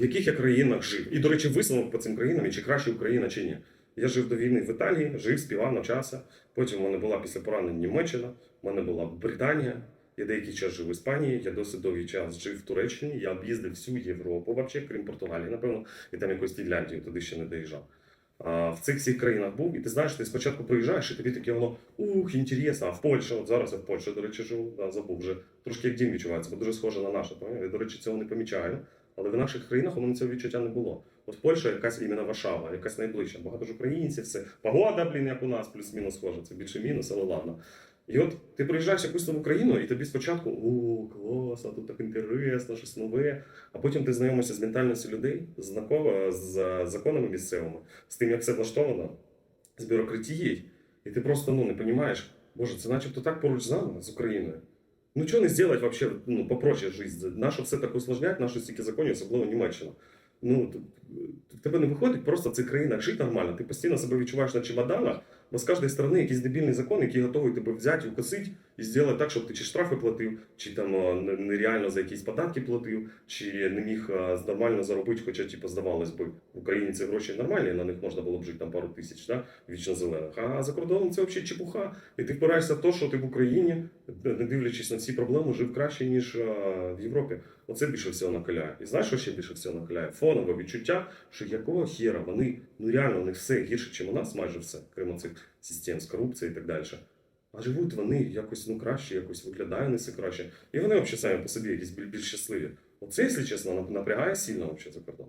в яких я країнах жив. І, до речі, висновок по цим країнам, і чи краще Україна, чи ні. Я жив до війни в Італії, жив, співав, навчався. Потім в мене була після поранень Німеччина, в мене була Британія. Я деякий час жив в Іспанії, я досить довгий час жив в Туреччині. Я об'їздив всю Європу, взагалі, крім Португалії, напевно, і там якусь Фінляндію туди ще не доїжджав. А, в цих всіх країнах був, і ти знаєш, ти спочатку приїжджаєш, і тобі таке воно ух, інтересно. А в Польщі, от зараз я в Польщі, до речі, живу, да, забув вже трошки як дім відчувається, бо дуже схоже на наше. Я, до речі, цього не помічаю. Але в наших країнах у мене цього відчуття не було. От Польща якась іменно Варшава, якась найближча. Багато ж українців, все. Погода, блін, як у нас, плюс-мінус схоже. Це більше мінус, але ладно. І от ти приїжджаєш в якусь нову країну, і тобі спочатку о, клас, а тут так інтересно, щось нове. А потім ти знайомишся з ментальністю людей, знаково з законами місцевими, з тим, як все влаштовано, з бюрократією, і ти просто ну, не розумієш, боже, це начебто так поруч з нами, з Україною. Ну чого не зробити вообще, ну, попроще життя? Нащо все так усложнять, наші стільки законів, особливо Німеччина. Ну, в тебе не виходить просто в цих країнах жити нормально. Ти постійно себе відчуваєш на чемоданах, бо з кожної сторони якийсь дебільний закон, який готовий тебе взяти, укосити і зробити так, щоб ти чи штрафи платив, чи там нереально за якісь податки платив, чи не міг нормально заробити, хоча типу, здавалось би, в Україні ці гроші нормальні, на них можна було б жити там пару тисяч, да? вічно зелених. А за кордоном це взагалі чепуха. І ти впираєшся в те, що ти в Україні, не дивлячись на ці проблеми, жив краще, ніж в Європі. Оце більше всього накаляє. І знаєш, що ще більше всього накаляє? Фонове відчуття, що якого хера вони, ну реально, них все гірше, ніж у нас, майже все, крім цих систем з корупцією і так далі. А живуть вони якось ну краще, якось виглядає не все краще. І вони взагалі самі по собі якісь більш щасливі. Оце, якщо чесно, напрягає сильно за кордон.